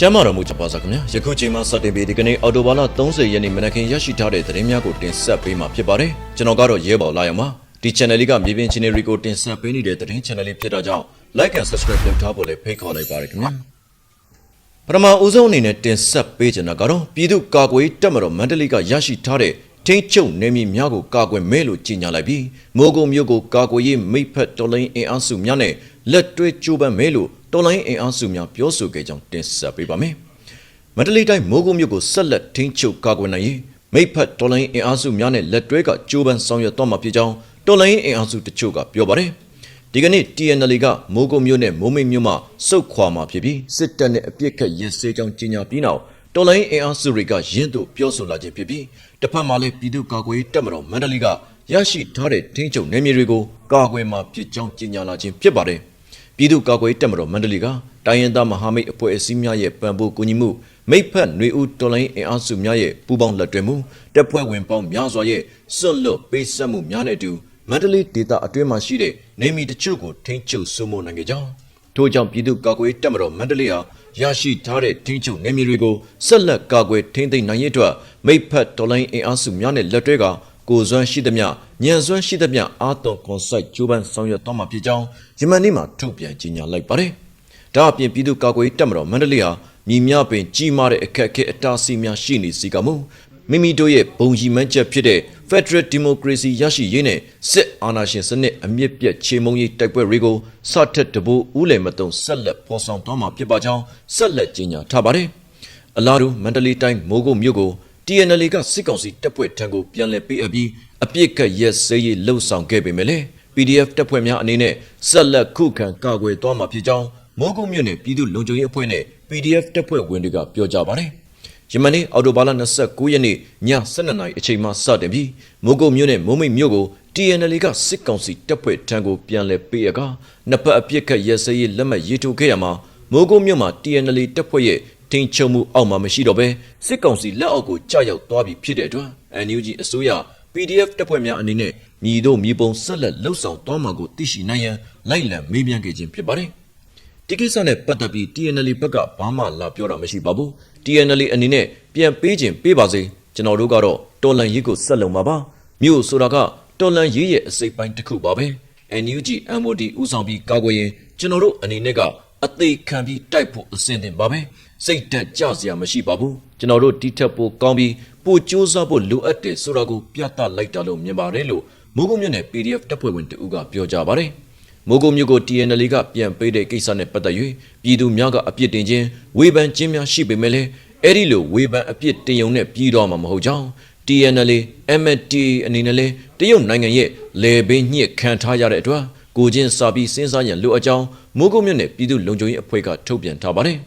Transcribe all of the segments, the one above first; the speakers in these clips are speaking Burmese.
ကျမ်းမာတော်မူကြပါစားခင်ဗျာယခုချိန်မှစတင်ပြီးဒီကနေ့အော်တိုဘာလ30ရက်နေ့မနက်ခင်းရရှိထားတဲ့သတင်းများကိုတင်ဆက်ပေးမှာဖြစ်ပါတယ်ကျွန်တော်ကတော့ရဲဘော်လာရမှာဒီ channel လေးကမြေပြင် channel တွေကိုတင်ဆက်ပေးနေတဲ့သတင်း channel လေးဖြစ်တာကြောင့် like and subscribe လုပ်ထားဖို့လည်းဖိတ်ခေါ်လိုက်ပါရခင်ဗျာပထမဦးဆုံးအနေနဲ့တင်ဆက်ပေးချင်တာကတော့ပြည်သူ့ကာကွယ်တပ်မတော်မန္တလေးကရရှိထားတဲ့ထိန်းချုပ်နေမည်များကိုကာကွယ်မဲလို့ကြေညာလိုက်ပြီးမိုးကုံမြို့ကိုကာကွယ်ရေးမိဖက်တော်လိုင်းအင်အားစုများနဲ့ လက်တွဲကြိုးပမ်းမဲလို့တော်လိုင်းအင်အားစုများပြောဆိုခဲ့ကြောင်းတင်ဆက်ပေးပါမယ်။မန္တလေးတိုင်းမိုးကုံမြို့ကိုဆက်လက်ထိန်းချုပ်ကာကွယ်နိုင်ရေးမိဖက်တော်လိုင်းအင်အားစုများနဲ့လက်တွဲကကြိုးပမ်းဆောင်ရွက်တော့မှာဖြစ်ကြောင်းတော်လိုင်းအင်အားစုတချို့ကပြောပါတယ်။ဒီကနေ့ TNL ကမိုးကုံမြို့နဲ့မိုးမိတ်မြို့မှာစုတ်ခွာမှာဖြစ်ပြီးစစ်တပ်နဲ့အပြစ်ခတ်ရစ်စေးကြောင်းကြေညာပြီးနောက်တော်လိုင်းအင်အားစုတွေကရင်းတို့ပြောဆိုလာခြင်းဖြစ်ပြီးတစ်ဖက်မှာလည်းပြည်သူ့ကာကွယ်ရေးတပ်မတော်မန္တလေးကရရှိထားတဲ့ထိန်းချုပ်နယ်မြေတွေကိုကာကွယ်မှာဖြစ်ကြောင်းကြေညာလာခြင်းဖြစ်ပါတယ်။ ပြည်သူ့ကာကွယ်ရေးတပ်မတော်မန္တလေးကတိုင်းရင်းသားမဟာမိတ်အဖွဲ့အစည်းများရဲ့ပံ့ပိုးကူညီမှုမိဖက်ຫນွေဦးတော်လိုင်းအင်အားစုများရဲ့ပူးပေါင်းလက်တွဲမှုတပ်ဖွဲ့ဝင်ပေါင်းများစွာရဲ့စွန့်လွတ်ပေးဆက်မှုများနဲ့အတူမန္တလေးဒေသအတွင်းမှာရှိတဲ့နေမီတချို့ကိုထိန်းချုပ်စိုးမိုးနိုင်ကြကြောင်းထို့ကြောင့်ပြည်သူ့ကာကွယ်ရေးတပ်မတော်မန္တလေးဟာရရှိထားတဲ့ထိန်းချုပ်နေမီတွေကိုဆက်လက်ကာကွယ်ထိန်းသိမ်းနိုင်ရေးအတွက်မိဖက်တော်လိုင်းအင်အားစုများနဲ့လက်တွဲကကိုယ်စွမ်းရှိသမျှညံစွမ်းရှိသမျှအာသွန်ကွန်ဆိုင်ကျိုးပန်းဆောင်ရွက်သွားမှာဖြစ်ကြောင်း ယမန်နေ့မှာထုတ်ပြန်ကြေညာလိုက်ပါတယ်။ဒါအပြင်ပြည်သူ့ကာကွယ်ရေးတပ်မတော်မန္တလေးဟာမြည်များပင်ကြီးမားတဲ့အခက်အခဲအတားအဆီးများရှိနေစီကမှုမိမိတို့ရဲ့ဘုံရီမှန်းချက်ဖြစ်တဲ့ Federal Democracy ရရှိရေးနဲ့စစ်အာဏာရှင်စနစ်အမြင့်ပြတ်ချေမှုန်းရေးတိုက်ပွဲတွေကိုစထက်တဘိုးဦးလည်မတုံဆက်လက်ဖော်ဆောင်သွားမှာဖြစ်ပါကြောင်းဆက်လက်ကြေညာထားပါတယ်။အလားတူမန္တလေးတိုင်းမိုးကုတ်မြို့ကို TNL ကစစ်ကောင်စီတပ်ဖွဲ့ထံကိုပြန်လည်ပေးအပ်ပြီးအပြစ်ကတ်ရက်စဲရေးလှုပ်ဆောင်ခဲ့ပေမဲ့လည်း PDF တပ်ဖွဲ့များအနေနဲ့ဆက်လက်ခုခံကာကွယ်သွားမှာဖြစ်ကြောင်းမိုးကုတ်မြို့နယ်ပြည်သူ့လုံခြုံရေးအဖွဲ့နဲ့ PDF တပ်ဖွဲ့ဝင်တွေကပြောကြားပါတယ်။ယမနေ့အော်တိုဘာလ29ရက်နေ့ည12:00နာရီအချိန်မှစတင်ပြီးမိုးကုတ်မြို့နယ်မိုးမိတ်မြို့ကို TNL ကစစ်ကောင်စီတပ်ဖွဲ့ထံကိုပြန်လည်ပေးအပ်ကနှစ်ဖက်အပြစ်ကတ်ရက်စဲရေးလက်မှတ်ရေးထိုးခဲ့ရမှာမိုးကုတ်မြို့မှာ TNL တပ်ဖွဲ့ရဲ့ထိန်ချုံမှုအောက်မှာမရှိတော့ဘဲစစ်ကောင်စီလက်အောက်ကိုကြာရောက်သွားပြီဖြစ်တဲ့အတွက် NUG အစိုးရ PDF တပ်ဖွဲ့များအနေနဲ့ မြည်တို့မြည်ပုံဆက်လက်လှုပ်ဆောင်သွားမှာကိုသိရှိနိုင်ရန်လိုက်လံမေးမြန်းခဲ့ခြင်းဖြစ်ပါတယ်။ဒီကိစ္စနဲ့ပတ်သက်ပြီး TNL ဘက်ကဘာမှလာပြောတာမရှိပါဘူး။ TNL အနေနဲ့ပြန်ပေးခြင်းပေးပါစေကျွန်တော်တို့ကတော့တော်လန်ရေးကိုဆက်လုံပါပါ။မြို့ဆိုတာကတော်လန်ရေးရဲ့အစိပ်ပိုင်းတစ်ခုပါပဲ။ NUG MOD ဥဆောင်ပြီးကာကွယ်ရင်ကျွန်တော်တို့အနေနဲ့ကအသေးခံပြီးတိုက်ဖို့အဆင်သင့်ပါပဲ။စိတ်တက်ကြစရာမရှိပါဘူးကျွန်တော်တို့တီထက်ပိုကောင်းပြီးပိုစူးစမ်းဖို့လိုအပ်တယ်ဆိုတာကိုပြသလိုက်တာလို့မြင်ပါတယ်လို့ မိုးကုတ်မြို့နယ် PDF တပ်ဖွဲ့ဝင်တဦးကပြောကြားပါတယ်မိုးကုတ်မြို့ကို TNL ကပြန်ပေးတဲ့ကိစ္စနဲ့ပတ်သက်၍ပြည်သူများကအပြစ်တင်ခြင်းဝေဖန်ခြင်းများရှိပေမဲ့လည်းအဲ့ဒီလိုဝေဖန်အပြစ်တင်ုံနဲ့ပြီးတော့မှာမဟုတ်ကြောင်း TNL MT အနေနဲ့လည်းတရုတ်နိုင်ငံရဲ့လေဘင်းညှစ်ခံထားရတဲ့အတွက်ကိုချင်းစာပြီးစဉ်းစားရန်လိုအပ်ကြောင်းမိုးကုတ်မြို့နယ်ပြည်သူ့လုံခြုံရေးအဖွဲ့ကထုတ်ပြန်ထားပါတယ်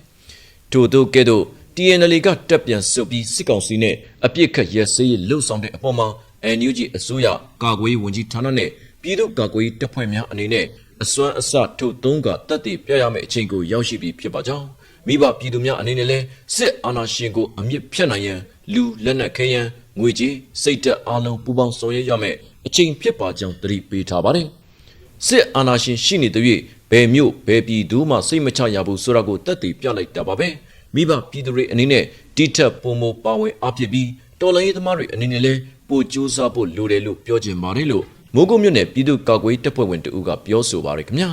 ထို့သောကဲ့သို့ TNL ကတက်ပြန်ဆုပ်ပြီးစစ်ကောင်စီနဲ့အပြစ်ခတ်ရဲစေးလှုပ်ဆောင်တဲ့အပေါ်မှာ NUG အစိုးရကာကွယ်ရေးဝန်ကြီးဌာနနဲ့ပြည်သူ့ကာကွယ်ရေးတပ်ဖွဲ့များအနေနဲ့အစွမ်းအစထုတ်သုံးကတက်တည်ပြရမယ့်အချိန်ကိုရောက်ရှိပြီဖြစ်ပါကြောင်းမိဘပြည်သူများအနေနဲ့လည်းစစ်အာဏာရှင်ကိုအမြင့်ဖြတ်နိုင်ရန်လူလက်နက်ခဲယမ်းငွေကြေးစိတ်သက်အလုံးပူပေါင်းဆောင်ရွက်ရမယ့်အချိန်ဖြစ်ပါကြောင်းတတိပေးထားပါတယ်စစ်အာဏာရှင်ရှိနေတဲ့၍ဘယ်မျိုးဘယ်ပြည်သူမှစိတ်မချရဘူးဆိုတာကိုတက်တည်ပြလိုက်တာပါပဲ။မိဘပြည်သူတွေအနေနဲ့တိထက်ပုံမပါဝင်အဖြစ်ပြီးတော်လိုင်းရေးသမားတွေအနေနဲ့လည်း ပိုကြိုးစားဖို့လိုတယ်လို့ပြောချင်ပါတယ်လို့မိုးကုတ်မြို့နယ်ပြည်သူ့ကာကွယ်တပ်ဖွဲ့ဝင်တဦးကပြောဆိုပါရခင်ဗျာ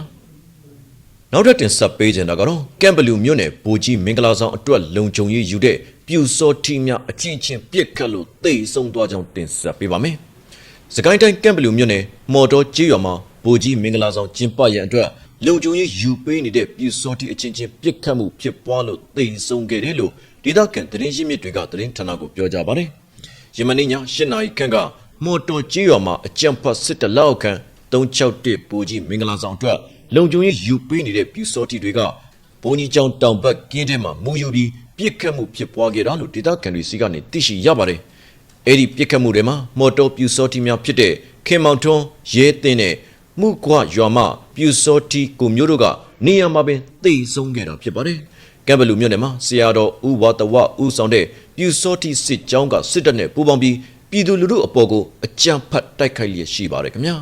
နောက်ထပ်တင်ဆက်ပေးချင်တာကတော့ကမ်ဘလူမြို့နယ်ဘူကြီးမင်္ဂလာဆောင်အတွက်လုံခြုံရေးယူတဲ့ပြူစောထီများအချင်းချင်းပြစ်ခတ်လို့တိတ်ဆုံးသွားကြောင်းတင်ဆက်ပေးပါမယ်။စကိုင်းတိုင်းကမ်ဘလူမြို့နယ်မော်တော်ကျေးရွာမှာဘူကြီးမင်္ဂလာဆောင်ကျင်းပရန်အတွက်လုံခြုံရေးယူပေးနေတဲ့ပြည်စောတိအချင်းချင်းပြစ်ခတ်မှုဖြစ်ပွားလို့တိမ်ဆုံးခဲ့တယ်လို့ဒေသခံသတင်းရင်းမြစ်တွေကသတင်းဌာနကိုပြောကြပါတယ်။ ယမနေ့ည၈နာရီခန့်ကမော်တော်ကြီးရွာမှာအကြံဖတ်စစ်တလောက်ခန့်361ပူကြီးမင်္ဂလာဆောင်အတွက်လုံခြုံရေးယူပေးနေတဲ့ပြည်စောတိတွေကဘုံကြီးကျောင်းတောင်ဘက်ကင်းထဲမှာမူယူပြီးပြစ်ခတ်မှုဖြစ်ပွားခဲ့တာလို့ဒေသခံတွေစီကနေသိရှိရပါတယ်။အဲ့ဒီပြစ်ခတ်မှုတွေမှာမော်တော်ပြူစောတိများဖြစ်တဲ့ခင်မောင်ထွန်းရဲတင်းနဲ့မှုကွာရွာမပြူစောတီကိုမျိုးတို့ကနေရာမှာပင်သိဆုံးခဲ့တာဖြစ်ပါတယ်။ ကံဘလူမြို့နယ်မှာဆရာတော်ဦးဝါတဝဦးဆောင်တဲ့ပြူစောတီစစ်ကြောင်းကစစ်တပ်နဲ့ပူးပေါင်းပြီးပြည်သူလူထုအပေါ်ကိုအကြမ်းဖက်တိုက်ခိုက်လျက်ရှိပါတယ်ခင်ဗျာ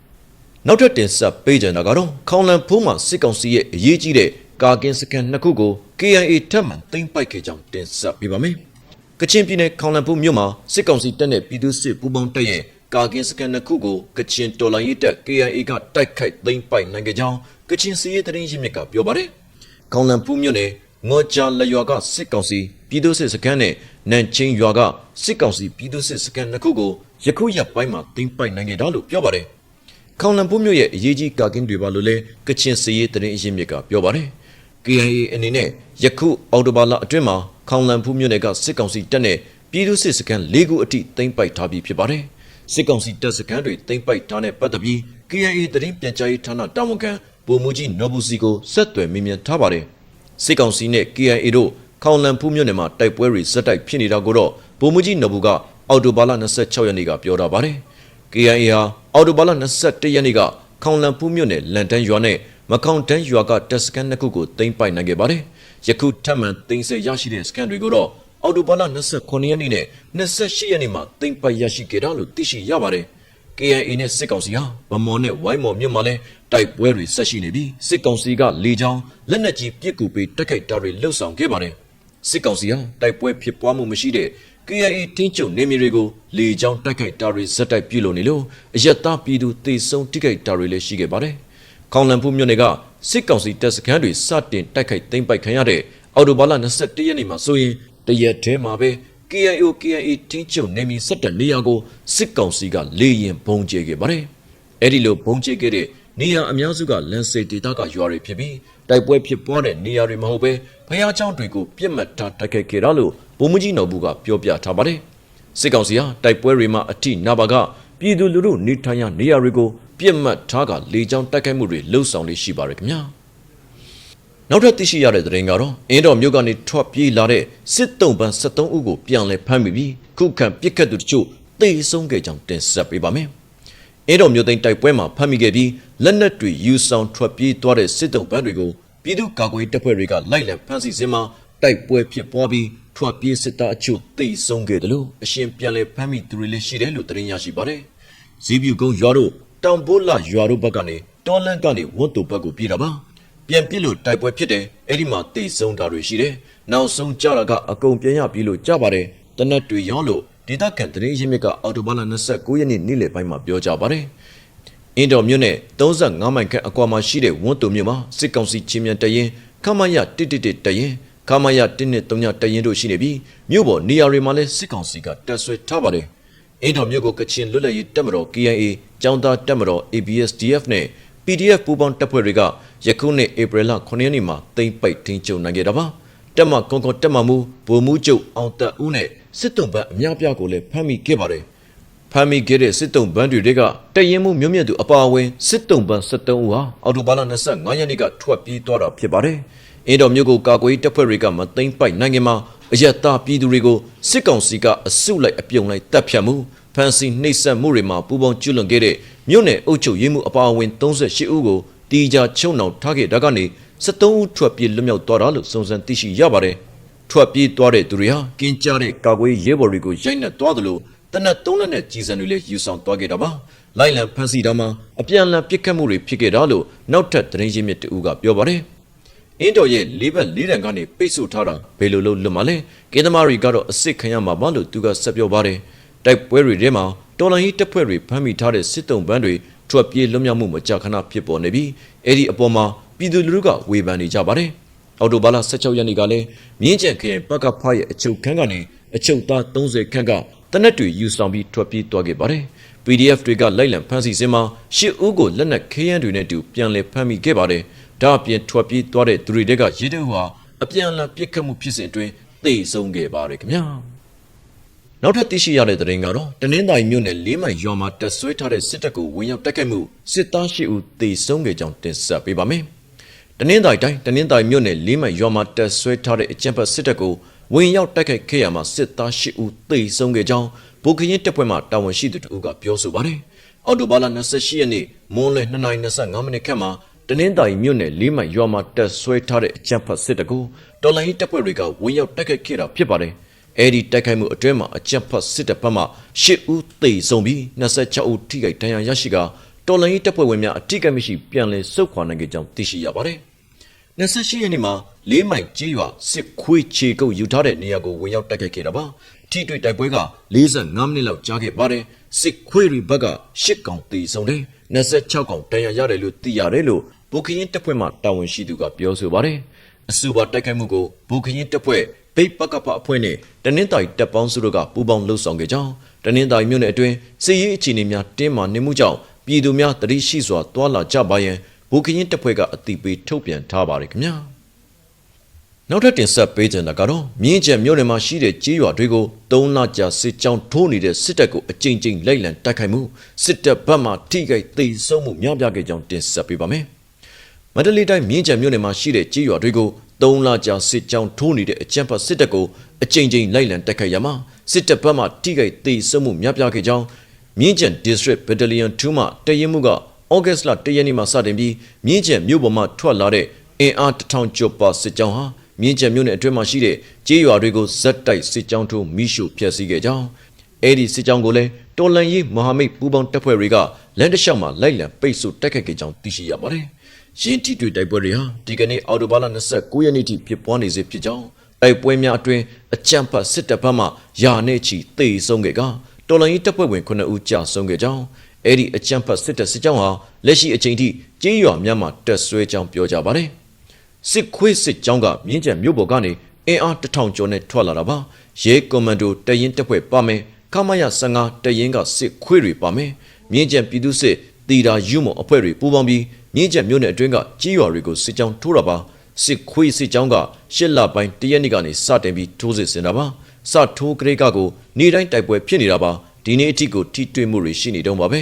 ။နောက်ထပ်တင်ဆက်ပေးကြတာကတော့ခေါင်လန်ဖိုးမှာစစ်ကောင်စီရဲ့အရေးကြီးတဲ့ကာကင်းစကန်နှစ်ခုကို KIA ထပ်မံသိမ်းပိုက်ခဲ့ကြောင်းတင်ဆက်ပေးပါမယ်။ကချင်ပြည်နယ်ခေါင်လန်ဖူးမြို့မှာစစ်ကောင်စီတပ်နဲ့ပြည်သူ့စစ်ပူးပေါင်းတပ်ရဲ့ကာကင်းစကန်နှစ်ခုကိုကချင်တော်လှန်ရေးတပ် KIA ကတိုက်ခိုက်သိမ်းပိုက်နိုင်ခဲ့ကြောင်းကချင်စီးရေးသတင်းရင်းမြစ်ကပြောပါတယ်။ ခေါင်လန်ဖူးမြို့နယ်ငေါ်ကြာလရွာကစစ်ကောင်စီပြည်သူ့စစ်စခန်းနဲ့နန်ချင်းရွာကစစ်ကောင်စီပြည်သူ့စစ်စခန်းနှစ်ခုကိုယခုရက်ပိုင်းမှာသိမ်းပိုက်နိုင်ခဲ့တာလို့ပြောပါတယ်။ခေါင်လန်ဖူးမြို့ရဲ့အရေးကြီးကာကင်းတွေပါလို့လဲကချင်စီးရေးသတင်းရင်းမြစ်ကပြောပါတယ်။ KIA အနေနဲ့ယခုအော်တိုဘာလအတွင်းမှာခေါင်လန်ဖူးမြို့နယ်ကစစ်ကောင်စီတပ်နဲ့ပြည်သူ့စစ်စခန်း၄ခုအထိသိမ်းပိုက်ထားပြီးဖြစ်ပါတယ်။စစ်ကောင်စီတပ်စခန်းတွေသိမ်းပိုက်ထားတဲ့ပတ်သက်ပြီး KIA သတင်းပြန်ကြားရေးဌာနတာဝန်ခံ ဗိုလ်မှူးကြီးနော်ဘူစီကိုဆက်သွယ်မေးမြန်းထားပါတယ်။စစ်ကောင်စီနဲ့ KIA တို့ခေါင်လန်ဖူးမြို့နယ်မှာတိုက်ပွဲတွေဇက်တိုက်ဖြစ်နေတာကိုတော့ဗိုလ်မှူးကြီးနော်ဘူကအော်တိုဘာလ26ရက်နေ့ကပြောထားပါတယ်။ KIA ဟာအော်တိုဘာလ21ရက်နေ့ကခေါင်လန်ဖူးမြို့နယ်လန်တန်းရွာနဲ့မခေါင်တန်းရွာကတပ်စခန်းနှစ်ခုကိုသိမ်းပိုက်နိုင်ခဲ့ပါတယ်။ယခုထပ်မံသိမ်းဆည်းရရှိတဲ့စခန်းတွေကိုတော့အော်တိုဘာလ29ရက်နေ့နဲ့28ရက်နေ့မှာသိမ်းပိုက်ရရှိခဲ့တာလို့သိရှိရပါတယ်။ KIA နဲ့စစ်ကောင်စီဟာဗမော်နဲ့ဝိုင်းမော်မြို့မှာလည်း တိုက်ပွဲတွေဆက်ရှိနေပြီးစစ်ကောင်စီကလေကြောင်းလက်နက်ကြီးပစ်ကူပေးတိုက်ခိုက်တာတွေလှုပ်ဆောင်ခဲ့ပါတယ်။စစ်ကောင်စီဟာတိုက်ပွဲဖြစ်ပွားမှုမရှိတဲ့ KIA တင်းကျုံနေမြေတွေကိုလေကြောင်းတိုက်ခိုက်တာတွေဇက်တိုက်ပြုလုပ်နေလို့အယက်သားပြည်သူတေဆုံးတိခိုက်တာတွေလည်းရှိခဲ့ပါတယ်။ခေါင်လန်ဖူးမြို့နယ်ကစစ်ကောင်စီတပ်စခန်းတွေစတင်တိုက်ခိုက်သိမ်းပိုက်ခံရတဲ့အော်တိုဘာလ21ရက်နေ့မှာဆိုရင်တရက်တည်းမှာပဲ KIO KIA တင်းကျုံနေမြေဆက်တဲ့နေရာကိုစစ်ကောင်စီကလေရင်ဘုံကျဲခဲ့ပါတယ်။အဲ့ဒီလိုဘုံကျဲခဲ့တဲ့ နေရာအများစုကလန်စေဒေသကရွာတွေဖြစ်ပြီးတိုက်ပွဲဖြစ်ပွားတဲ့နေရာတွေမဟုတ်ပဲဖျားချောင်းတွေကိုပြစ်မှတ်ထားတိုက်ခိုက်ခဲ့တာလို့ဗိုလ်မှူးကြီးနော်ဘူးကပြောပြထားပါတယ်။စစ်ကောင်စီဟာတိုက်ပွဲတွေမှာအထိနာပါကပြည်သူလူထုနေထိုင်ရာနေရာတွေကိုပြစ်မှတ်ထားကလေကြောင်းတိုက်ခိုက်မှုတွေလှုပ်ဆောင်လေးရှိပါတယ်ခင်ဗျာ။နောက်ထပ်သိရှိရတဲ့သတင်းကတော့အင်းတော်မြို့ကနေထွက်ပြေးလာတဲ့စစ်တုံးပန်း73ဦးကိုပြန်လည်ဖမ်းမိပြီးခုခံပစ်ခတ်သူတို့တိတ်ဆုံးခဲ့ကြောင်းတင်ဆက်ပေးပါမယ်။ အင်းတော်မြို့သိမ်းတိုက်ပွဲမှာဖမ်းမိခဲ့ပြီးလက်နက်တွေယူဆောင်ထွက်ပြေးသွားတဲ့စစ်တုံးပန်းတွေကိုပြည်သူ့ကာကွယ်တပ်ဖွဲ့တွေကလိုက်လံဖမ်းဆီးစဉ်မှာတိုက်ပွဲဖြစ်ပွားပြီးထွက်ပြေးစစ်သားအချို့တေဆုံးခဲ့တယ်လို့အရှင်ပြန်လည်ဖမ်းမိသူတွေလည်းရှိတယ်လို့သတင်းရရှိပါတယ်။ဇီးပြူကုန်းရွာတို့တောင်ပိုးလာရွာတို့ဘက်ကနေတော်လန့်ကနေဝတ်တူဘက်ကိုပြေးတာပါ။ပြန်ပြစ်လို့တိုက်ပွဲဖြစ်တယ်အဲ့ဒီမှာတေဆုံးတာတွေရှိတယ်နောက်ဆုံးကြတာကအကုန်ပြန်ရပြီလို့ကြပါတယ်တနက်တွေရောလို့ ဒေသခံသတင်းရင်းမြစ်ကအော်တိုဘာလ29ရက်နေ့နေ့လယ်ပိုင်းမှာပြောကြပါတယ်အင်းတော်မြို့နယ်35မိုင်ခန့်အကွာမှာရှိတဲ့ဝန်းတုံမြို့မှာစစ်ကောင်စီချင်းမြန်တရင်ခမရ111တရင်ခမရ113တရင်တို့ရှိနေပြီးမြို့ပေါ်နေရာတွေမှာလည်းစစ်ကောင်စီကတပ်ဆွဲထားပါတယ်အင်းတော်မြို့ကိုကချင်လွတ်လပ်ရေးတပ်မတော် KIA ចောင်းသားတပ်မတော် ABSDF နဲ့ PDF ပူးပေါင်းတပ်ဖွဲ့တွေကယခုနှစ်ဧပြီလ9ရက်နေ့မှာတိမ့်ပိတ်ထိန်းချုပ်နိုင်ခဲ့တာပါတက်မကွန်ကွန်တက်မမှုဗိုလ်မှူးချုပ်အောင်တက်ဦးနဲ့ စစ်တုံးဘတ်အများပြားကိုလည်းဖမ်းမိခဲ့ပါတယ်ဖမ်းမိခဲ့တဲ့စစ်တုံးဘန်းတွေကတရင်မှုမြို့မြတ်သူအပါအဝင်စစ်တုံးဘန်း73ဦးဟာအော်တိုဘာလ25ရက်နေ့ကထွက်ပြေးသွားတာဖြစ်ပါတယ်အင်းတော်မြို့ကိုကာကွယ်တပ်ဖွဲ့တွေကမသိမ့်ပိုက်နိုင်ခင်မှာအယက်သားပြည်သူတွေကိုစစ်ကောင်စီကအစုလိုက်အပြုံလိုက်တပ်ဖြတ်မှုဖန်စီနှိပ်စက်မှုတွေမှာပူးပေါင်းကျူးလွန်ခဲ့တဲ့မြို့နယ်အုပ်ချုပ်ရေးမှုအပါအဝင်38ဦးကိုတီးကြချုံနှောင်ထားခဲ့တာကနေ73ဦးထွက်ပြေးလွတ်မြောက်သွားတာလို့စုံစမ်းသိရှိရပါတယ်။ ထွက်ပြေးသွားတဲ့သူတွေဟာကင်းကြတဲ့ကာကွယ်ရေးဘော်တွေကိုရိုက်နှက်သွားသလိုတနက်သုံးလက်နဲ့ကြီးစံတွေလည်းယူဆောင်သွားခဲ့တာပါ။လိုက်လံဖမ်းဆီးတာမှာအပြန်အလှန်ပစ်ခတ်မှုတွေဖြစ်ခဲ့တာလို့နောက်ထပ်သတင်းရင်းမြစ်တဦးကပြောပါတယ်။အင်းတော်ရဲ့လေးဘက်လေးတန်ကနေပိတ်ဆို့ထားတာဘယ်လိုလုပ်လွတ်မလဲ။ကင်းသမားတွေကတော့အစ်စ်ခံရမှာပါလို့သူကဆက်ပြောပါတယ်။တိုက်ပွဲတွေထဲမှာတော်လိုင်းရေးတပ်ဖွဲ့တွေဖမ်းမိထားတဲ့စစ်တုံးပန်းတွေထွက်ပြေးလွတ်မြောက်မှုမကြာခဏဖြစ်ပေါ်နေပြီးအဲ့ဒီအပေါ်မှာပြည်သူလူထုကဝေဖန်နေကြပါတယ်။ အော်တိုဘာလ16ရက်နေ့ကလည်းမြင်းကျန်ခရိုင်ပကဖရဲ့အချုပ်ခန်းကနေအချုပ်သား30ခန့်ကတနက်တွေယူဆောင်ပြီးထွက်ပြေးသွားခဲ့ပါတယ်။ PDF တွေကလိုက်လံဖမ်းဆီးစဉ်မှာရှစ်ဦးကိုလက်နက်ခဲယမ်းတွေနဲ့တူပြန်လည်ဖမ်းမိခဲ့ပါတယ်။ဒါအပြင်ထွက်ပြေးသွားတဲ့သူတွေတဲကရစ်တဲ့ဟွာအပြန်အလှန်ပစ်ခတ်မှုဖြစ်စဉ်အတွင်းသေဆုံးခဲ့ပါတယ်ခင်ဗျာ။နောက်ထပ်သိရှိရတဲ့သတင်းကတော့တနင်္သာရီမြို့နယ်လေးမိုင်ရွာမှာတပ်ဆွဲထားတဲ့စစ်တပ်ကိုဝင်ရောက်တိုက်ခိုက်မှုစစ်သားရှိဦးသေဆုံးခဲ့ကြောင်းတင်ဆက်ပေးပါမယ်။ တနင်္သာရီတိုင်းတနင်္သာရီမြို့နယ်လေးမိုင်ရွာမှာတပ်ဆွဲထားတဲ့အကြမ်းဖက်စစ်တပ်ကိုဝင်ရောက်တိုက်ခိုက်ခဲ့ရမှာစစ်သားရှိဦးသေဆုံးခဲ့ကြောင်းဗိုလ်ခရင်တပ်ဖွဲ့မှတာဝန်ရှိသူတို့ကပြောဆိုပါတယ်။အော်တိုဘာလ28ရက်နေ့မွန်းလွယ်2:25မိနစ်ခန့်မှာတနင်္သာရီမြို့နယ်လေးမိုင်ရွာမှာတပ်ဆွဲထားတဲ့အကြမ်းဖက်စစ်တပ်ကိုတော်လိုင်းတပ်ဖွဲ့တွေကဝင်ရောက်တိုက်ခိုက်ခဲ့တာဖြစ်ပါတယ်။အဲဒီတိုက်ခိုက်မှုအတွင်းမှာအကြက်ဖတ်စစ်တပ်ဘက်မှ10ဦးသေဆုံးပြီး26ဦးထိခိုက်ဒဏ်ရာရရှိက တော်လိုင်းတပ်ဖွဲ့ဝင်များအထိကိမရှိပြန်လည်ဆုတ်ခွာနိုင်ကြကြောင်းသိရှိရပါတယ်။ 28ရက်နေ့မှာလေးမိုင်ကြေးရွာစစ်ခွေးခြေကုပ်ယူထားတဲ့နေရာကိုဝင်ရောက်တိုက်ခိုက်ခဲ့တာပါထိတွေ့တိုက်ပွဲက45မိနစ်လောက်ကြာခဲ့ပါတယ်စစ်ခွေးတွေဘက်က10កောင်ตีဆုံးတယ်26កောင်တန်ရာရတယ်လို့သိရတယ်လို့ဘုခရင်တပ်ဖွဲ့မှတာဝန်ရှိသူကပြောဆိုပါတယ်အဆိုပါတိုက်ခိုက်မှုကိုဘုခရင်တပ်ဖွဲ့ဘိတ်ပကပအဖွဲ့နဲ့တနင်္သာရီတပ်ပေါင်းစုတို့ကပူးပေါင်းလှုပ်ဆောင်ခဲ့ကြောင်းတနင်္သာရီမြို့နယ်အတွင်းစစ်ရေးအခြေအနေများတင်းမာနေမှုကြောင့် ပြည်သူများတတိရှိစွာတွာလာကြပါရန်ဘုခရင်တပ်ဖွဲ့ကအတိပေးထုတ်ပြန်ထားပါတယ်ခင်ဗျာနောက်ထပ်တင်ဆက်ပေးကြတာကတော့မြင်းကျက်မြို့နယ်မှာရှိတဲ့ကြေးရွာတွေကို၃လကြာစစ်ကြောင်းထိုးနေတဲ့စစ်တပ်ကိုအကြိမ်ကြိမ်လိုက်လံတိုက်ခိုက်မှုစစ်တပ်ဘက်မှထိခိုက်သိမ်းဆုံးမှုများပြားခဲ့ကြောင်းတင်ဆက်ပေးပါမယ်မန္တလေးတိုင်းမြင်းကျက်မြို့နယ်မှာရှိတဲ့ကြေးရွာတွေကို၃လကြာစစ်ကြောင်းထိုးနေတဲ့အကြမ်းဖက်စစ်တပ်ကိုအကြိမ်ကြိမ်လိုက်လံတိုက်ခိုက်ရမှာစစ်တပ်ဘက်မှထိခိုက်သိမ်းဆုံးမှုများပြားခဲ့ကြောင်း မြင်းကျက် District Battalion 2မှတရင်မှုကဩဂတ်စ်လ၁ရက်နေ့မှာစတင်ပြီးမြင်းကျက်မြို့ပေါ်မှာထွက်လာတဲ့အင်အားတစ်ထောင်ကျော်ပါစစ်ကြောင်းဟာမြင်းကျက်မြို့နယ်အတွင်းမှာရှိတဲ့ကြေးရွာတွေကိုဇက်တိုက်စစ်ကြောင်းထိုးမိရှုဖျက်ဆီးခဲ့ကြောင်းအဲ့ဒီစစ်ကြောင်းကိုလည်းတော်လန်ရေးမဟာမိတ်ပူးပေါင်းတပ်ဖွဲ့တွေကလမ်းတစ်လျှောက်မှာလိုက်လံပိတ်ဆို့တိုက်ခိုက်ခဲ့ကြောင်းသိရှိရပါတယ်။ရင်းထိတွေ့တိုက်ပွဲတွေဟာဒီကနေ့အော်တိုဘာလ29ရက်နေ့ထိဖြစ်ပွားနေစေဖြစ်ကြောင်းတိုက်ပွဲများအတွင်းအကြမ်းဖက်စစ်တပ်ဘက်မှယာနဲ့ချီသေဆုံးခဲ့က တော်လန်ရေးတပ်ဖွဲ့ဝင်9ဦးကြာဆုံးခဲ့ကြောင်းအဲ့ဒီအကြမ်းဖက်စစ်တပ်စစ်ကြောင်းဟာလက်ရှိအချိန်ထိကြေးရွာများမှာတက်ဆွဲကြောင်းပြောကြပါတယ်။စစ်ခွေးစစ်ကြောင်းကမြင်းကျန်မြို့ပေါ်ကနေအင်အားတစ်ထောင်ကျော်နဲ့ထွက်လာတာပါရဲကွန်မန်ဒိုတရင်တပ်ဖွဲ့ပါမယ်ခမရ15တရင်ကစစ်ခွေးတွေပါမယ်မြင်းကျန်ပြည်သူစစ်တီတာယူမအဖွဲ့တွေပူးပေါင်းပြီးမြင်းကျန်မြို့နယ်အတွင်းကကြီးရွာတွေကိုစစ်ကြောင်းထိုးတာပါစစ်ခွေးစစ်ကြောင်းကရှစ်လပိုင်းတရက်နေ့ကနေစတင်ပြီးထိုးစစ်ဆင်တာပါ စထိုးကလေးကကိုနေတိုင်းတိုက်ပွဲဖြစ်နေတာပါဒီနေ့အထိကိုထိတွေ့မှုတွေရှိနေတော့ပါပဲ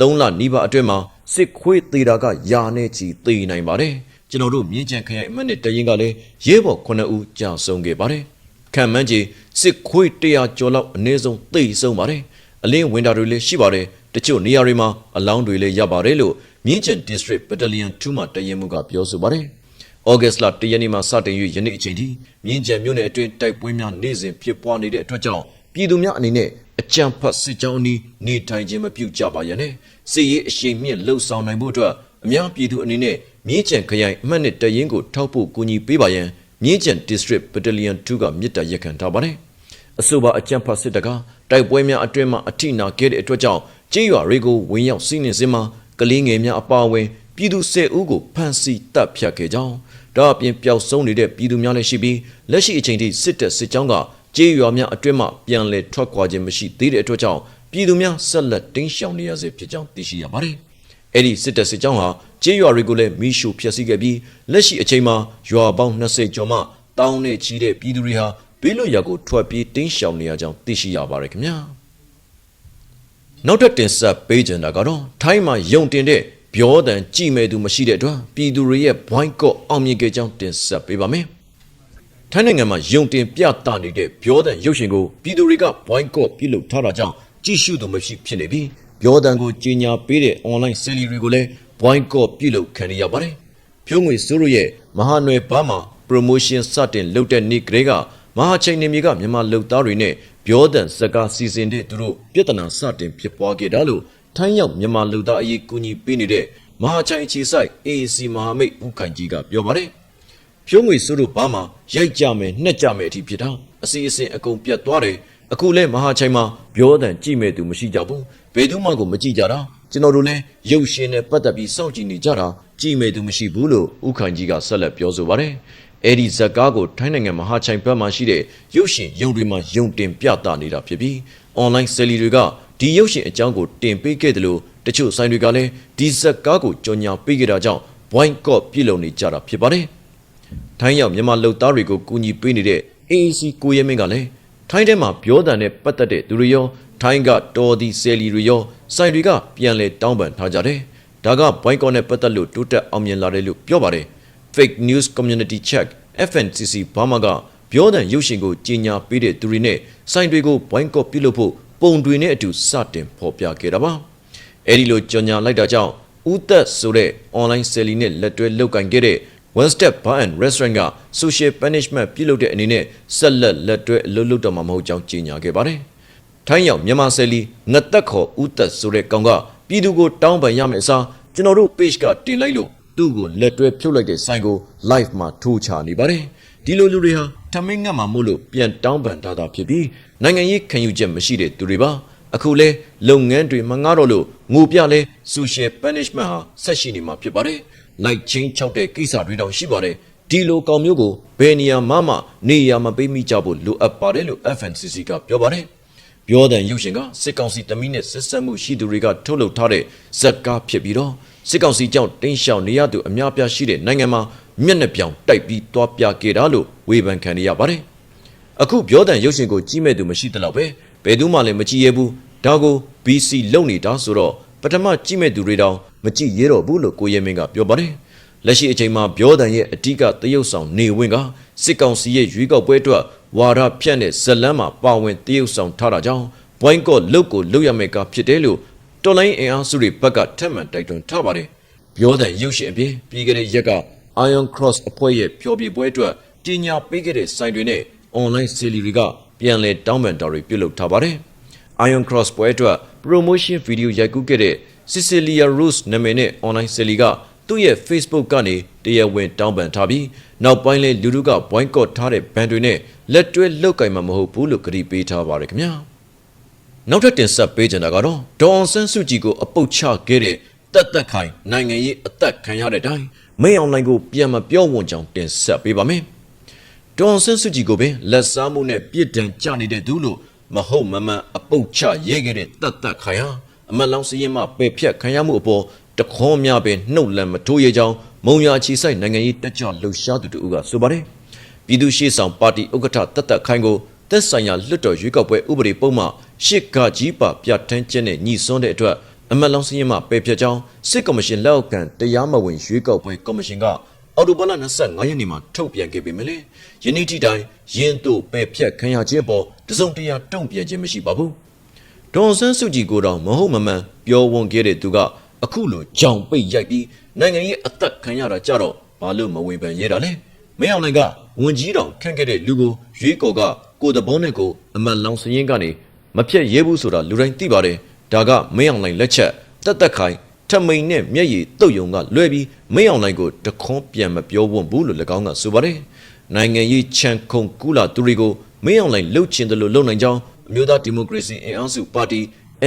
၃လနီးပါးအတွင်းမှာစစ်ခွေးသေးတာကယာနဲ့ချီသေနိုင်ပါတယ်ကျွန်တော်တို့မြင်းကြံခရိုင်အမှတ်နဲ့တရင်ကလည်းရဲဘော်9ဦးကြာဆုံးခဲ့ပါတယ်ခံမှန်းကြီးစစ်ခွေး100ကျော်လောက်အနည်းဆုံးသေဆုံးပါတယ်အလင်းဝင်တာတွေလည်းရှိပါတယ်တချို့နေရာတွေမှာအလောင်းတွေလည်းရပါတယ်လို့မြင်းကျန် District Battalion 2မှတရင်မှုကပြောဆိုပါတယ်။ ဩဂတ်စ်လ1ရက်နေ့မှာစတင်၍ယနေ့အချိန်ထိမြင်းကျန်မြို့နယ်အတွင်းတိုက်ပွဲများနေ့စဉ်ဖြစ်ပွားနေတဲ့အတွက်ကြောင့်ပြည်သူများအနေနဲ့အကြံဖတ်စစ်ကြောင်းအနီးနေထိုင်ခြင်းမပြုကြပါရနဲ့စစ်ရေးအရှိန်မြင့်လှုပ်ဆောင်နိုင်ဖို့အတွက်အများပြည်သူအနေနဲ့မြင်းကျန်ခရိုင်အမှတ်နဲ့တရင်ကိုထောက်ဖို့ကူညီပေးပါရန်မြင်းကျန် District Battalion 2ကမြစ်တာရက်ခံထားပါတယ်။အဆိုပါအကြံဖတ်စစ်တကတိုက်ပွဲများအတွင်းမှာအထိနာခဲ့တဲ့အတွက်ကြောင့်ကြေးရွာတွေကိုဝင်ရောက်စီးနှင်စင်မှာကလေးငယ်များအပါအဝင်ပြည်သူ၁၀ဦးကိုဖမ်းဆီးတပ်ဖြတ်ခဲ့ကြောင်း ဒါအပြင်ပျောက်ဆုံးနေတဲ့ပြည်သူများလည်းရှိပြီးလက်ရှိအချိန်ထိစစ်တပ်စစ်ကြောင်းကကြေးရွာများအတွင်းမှပြန်လည်ထွက်ခွာခြင်းမရှိသေးတဲ့အတွက်ကြောင့်ပြည်သူများဆက်လက်တင်းရှောင်နေရစေဖြစ်ကြောင်းသိရှိရပါတယ်။အဲ့ဒီစစ်တပ်စစ်ကြောင်းဟာကြေးရွာတွေကိုလည်းမိရှုဖျက်ဆီးခဲ့ပြီးလက်ရှိအချိန်မှာရွာပေါင်း20ကျော်မှတောင်းနဲ့ချီတဲ့ပြည်သူတွေဟာဘေးလွတ်ရာကိုထွက်ပြေးတင်းရှောင်နေရကြောင်းသိရှိရပါတယ်ခင်ဗျာ။နောက်ထပ်တင်ဆက်ပေးကြတာကတော့ထိုင်းမှာယုံတင်တဲ့ ပြောတန်ကြည်မဲ့သူမရှိတဲ့အတွက်ပြည်သူတွေရဲ့ဘွိုင်းကော့အောင်မြင်ခဲ့ကြောင်းတင်ဆက်ပေးပါမယ်။ထိုင်းနိုင်ငံမှာယုံတင်ပြသနေတဲ့ပြောတန်ရုပ်ရှင်ကိုပြည်သူတွေကဘွိုင်းကော့ပြုလုပ်ထားတာကြောင့်ကြည့်ရှုသူမရှိဖြစ်နေပြီးပြောတန်ကိုကြီးညာပေးတဲ့ online ဆယ်လီတွေကိုလည်းဘွိုင်းကော့ပြုလုပ်ခံရပါတယ်။ဖြိုးငွေစိုးရရဲ့မဟာနွယ်ဘာမှာ promotion စတင်လုပ်တဲ့နေ့ကလေးကမဟာချိန်နေမြေကမြန်မာလူသားတွေနဲ့ပြောတန်စကားစီစဉ်တဲ့သူတို့ပြဿနာစတင်ဖြစ်ပွားခဲ့တာလို့ ထိုင်းရောက်မြန်မာလူသားအရေးကူညီပေးနေတဲ့မဟာချိုင်ခြေဆိုင် AAC မဟာမိတ်ဦးခိုင်ကြီးကပြောပါတယ်။ဖြိုးငွေစိုးတို့ဘာမှရိုက်ကြမယ်နှက်ကြမယ်အထိဖြစ်တာအစီအစဉ်အကုန်ပြတ်သွားတယ်။အခုလဲမဟာချိုင်မှာပြောတန်ကြည့်မဲ့သူမရှိကြဘူး။ဘယ်သူမှကိုမကြည့်ကြတာ။ကျွန်တော်တို့လည်းရုပ်ရှင်နဲ့ပတ်သက်ပြီးစောင့်ကြည့်နေကြတာကြည့်မဲ့သူမရှိဘူးလို့ဦးခိုင်ကြီးကဆက်လက်ပြောဆိုပါတယ်။အဲ့ဒီဇက်ကားကိုထိုင်းနိုင်ငံမဟာချိုင်ဘက်မှာရှိတဲ့ရုပ်ရှင်ရုံတွေမှာယုံတင်ပြသနေတာဖြစ်ပြီး online ဆယ်လီတွေက ဒီရုပ်ရှင်အကြောင်းကိုတင်ပေးခဲ့တယ်လို့တချို့ဆိုင်တွေကလည်းဒီဇက်ကားကိုကြော်ညာပေးခဲ့တာကြောင့် boycott ပြည်လုံနေကြတာဖြစ်ပါတယ်။ထိုင်းရောက်မြန်မာလူသားတွေကိုကူညီပေးနေတဲ့ AAC ကိုရဲမင်းကလည်းထိုင်းထဲမှာပြောတန်နဲ့ပတ်သက်တဲ့သူတွေရောထိုင်းကတော်ဒီဆယ်လီတွေရောဆိုင်တွေကပြန်လဲတောင်းပန်ထားကြတယ်။ဒါက boycott နဲ့ပတ်သက်လို့တိုးတက်အောင်မြင်လာတယ်လို့ပြောပါတယ်။ Fake News Community Check FNCC ဘာမှကပြောတန်ရုပ်ရှင်ကိုကြီးညာပေးတဲ့သူတွေနဲ့ဆိုင်တွေကို boycott ပြုလုပ်ဖို့ ပုံတွေနဲ့အတူစတင်ဖော်ပြခဲ့တာပါအဲဒီလိုကြော်ညာလိုက်တာကြောင့်ဦးသက်ဆိုတဲ့ online selling နဲ့လက်တွဲလုပ်ကင်ခဲ့တဲ့ One Step Bar and Restaurant က social punishment ပြုလုပ်တဲ့အနေနဲ့ဆက်လက်လက်တွဲအလုပ်လုပ်တော့မှာမဟုတ်ကြောင်းကြေညာခဲ့ပါတယ်ထိုင်းရောက်မြန်မာဆယ်လီငသက်ခေါ်ဦးသက်ဆိုတဲ့ကောင်ကပြည်သူကိုတောင်းပန်ရမယ့်အစားကျွန်တော်တို့ page ကတင်လိုက်လို့သူ့ကိုလက်တွဲဖြုတ်လိုက်တဲ့ဆိုင်ကို live မှာထိုးချနေပါတယ် ဒီလိုလူတွေဟာထမင်းငတ်မှာမို့လို့ပြန်တောင်းပန်ထားတာဖြစ်ပြီးနိုင်ငံရေးခံယူချက်မရှိတဲ့သူတွေပါအခုလဲလုပ်ငန်းတွေမငှားတော့လို့ငိုပြလဲ social punishment ဟာဆက်ရှိနေမှာဖြစ်ပါတယ်လိုက်ချင်းချောက်တဲ့ကိစ္စတွေတောင်ရှိပါတယ်ဒီလိုကောင်မျိုးကိုဘယ်နေရာမှမနေရာမပေးမိကြဖို့လိုအပ်ပါတယ်လို့ FNCC ကပြောပါတယ်ပြောတဲ့ရုပ်ရှင်ကစစ်ကောင်စီတမီးနဲ့ဆက်ဆက်မှုရှိသူတွေကထုတ်လုပ်ထားတဲ့ဇက်ကားဖြစ်ပြီးတော့စစ်ကောင်စီကြောင့်တင်းရှောင်နေရသူအများပြားရှိတဲ့နိုင်ငံမှာ မျက်နှာပြောင်တိုက်ပြီးတွားပြခဲ့တာလို့ဝေဖန်ခံရပါတယ်အခုပြောတဲ့ရုပ်ရှင်ကိုကြီးမဲ့သူမရှိသလောက်ပဲဘယ်သူမှလည်းမကြည့်ရဘူးဒါကို BC လုံနေတာဆိုတော့ပထမကြည့်မဲ့သူတွေတောင်မကြည့်ရတော့ဘူးလို့ကိုရဲမင်းကပြောပါတယ်လက်ရှိအချိန်မှာပြောတန်ရဲ့အဓိကသရုပ်ဆောင်နေဝင်ကစစ်ကောင်စီရဲ့ရွေးကောက်ပွဲအတွက်ဝါဒဖြန့်တဲ့ဇလန်းမှာပါဝင်သရုပ်ဆောင်ထားတာကြောင့်ဘွိုင်းကော့လုတ်ကိုလုတ်ရမယ်ကဖြစ်တယ်လို့တော်လိုင်းအင်အားစုတွေဘက်ကထက်မှန်တိုက်တွန်းထားပါတယ်ပြောတဲ့ရုပ်ရှင်အပြင်ပြီးခဲ့တဲ့ရက်က Iron Cross အဖွဲ့ရဲ့ပျော်ပြပွဲအတွက်ကြီးညာပေးခဲ့တဲ့စိုင်တွေနဲ့ online စီလီတွေကပြန်လည်တောင်းပန်တာတွေပြုလုပ်ထားပါတယ် Iron Cross ပွဲအတွက် promotion video ရိုက်ကူးခဲ့တဲ့ Cecilia Rose နာမည်နဲ့ online ဆယ်လီကသူ့ရဲ့ Facebook ကနေတရားဝင်တောင်းပန်ထားပြီးနောက်ပိုင်းလဲလူတို့က boycott ထားတဲ့ဘန်တွေနဲ့လက်တွဲလုတ်ကင်မှာမဟုတ်ဘူးလို့ကြေပေးထားပါတယ်ခင်ဗျာနောက်ထပ်တင်ဆက်ပေးချင်တာကတော့ဒေါ်အောင်ဆန်းစုကြည်ကိုအပုတ်ချခဲ့တဲ့တက်တက်ခိုင်နိုင်ငံရေးအသက်ခံရတဲ့အတိုင်း မိတ်အောင်လိုင်းကိုပြန်မပြောဝွန်ကြောင်တင်ဆက်ပေးပါမယ်ဒေါ်အောင်ဆန်းစုကြည်ကိုပင်လက်စားမှုနဲ့ပြစ်ဒဏ်ကြနေတဲ့သူလို့မဟုတ်မမှန်အပုတ်ချရဲခဲ့တဲ့တက်တက်ခိုင်ဟာအမတ်လောင်စရင်မှပယ်ဖြတ်ခံရမှုအပေါ်တခွန်းများပင်နှုတ်လန့်မထိုးရကြောင်းမုံရချီဆိုင်နိုင်ငံရေးတက်ကြွလှုပ်ရှားသူတို့ကဆိုပါတယ်ပြည်သူ့ရှေ့ဆောင်ပါတီဥက္ကဋ္ဌတက်တက်ခိုင်ကိုသက်ဆိုင်ရာလွတ်တော်ရွေးကောက်ပွဲဥပဒေပုံမှရှစ်ကကြီးပါပြဋ္ဌာန်းခြင်းနဲ့ညီစွန်းတဲ့အတွက် အမတ်လောင်စရင်မှပယ်ဖြတ်ကြောင်းစစ်ကော်မရှင်လက်အောက်ခံတရားမဝင်ရွေးကောက်ပွဲကော်မရှင်ကအော်တိုဘာလ25ရက်နေ့မှာထုတ်ပြန်ခဲ့ပေမဲ့လည်းယနေ့ထိတိုင်ရင်းတို့ပယ်ဖြတ်ခံရခြင်းပေါ်တစုံတရာတုံ့ပြန်ခြင်းမရှိပါဘူးဒေါ်ဆန်းစုကြည်ကိုတော့မဟုတ်မမှန်ပြောဝန်ခဲ့တဲ့သူကအခုလိုကြောင်ပိတ်ရိုက်ပြီးနိုင်ငံရေးအသက်ခံရတာကြတော့ဘာလို့မဝင်ပန်ရဲတာလဲမင်းအောင်နိုင်ကဝန်ကြီးတော်ခန့်ခဲ့တဲ့လူကိုရွေးကော်ကကိုတဘောနဲ့ကိုအမတ်လောင်စရင်ကနေမဖြတ်ရဲဘူးဆိုတာလူတိုင်းသိပါတယ် ဒါကမင်းအောင်နိုင်လက်ချက်တက်တက်ခိုင်ထမိန်နဲ့မျက်ရည်တုတ်ယုံကလွဲပြီးမင်းအောင်နိုင်ကိုတခွန်းပြန်မပြောဝွန့်ဘူးလို့၎င်းကဆိုပါတယ်နိုင်ငံရေးချန်ခုံကူလာသူတွေကိုမင်းအောင်နိုင်လှုပ်ချင်တယ်လို့လုံနိုင်ကြောင်းအမျိုးသားဒီမိုကရေစီအင်အားစုပါတီ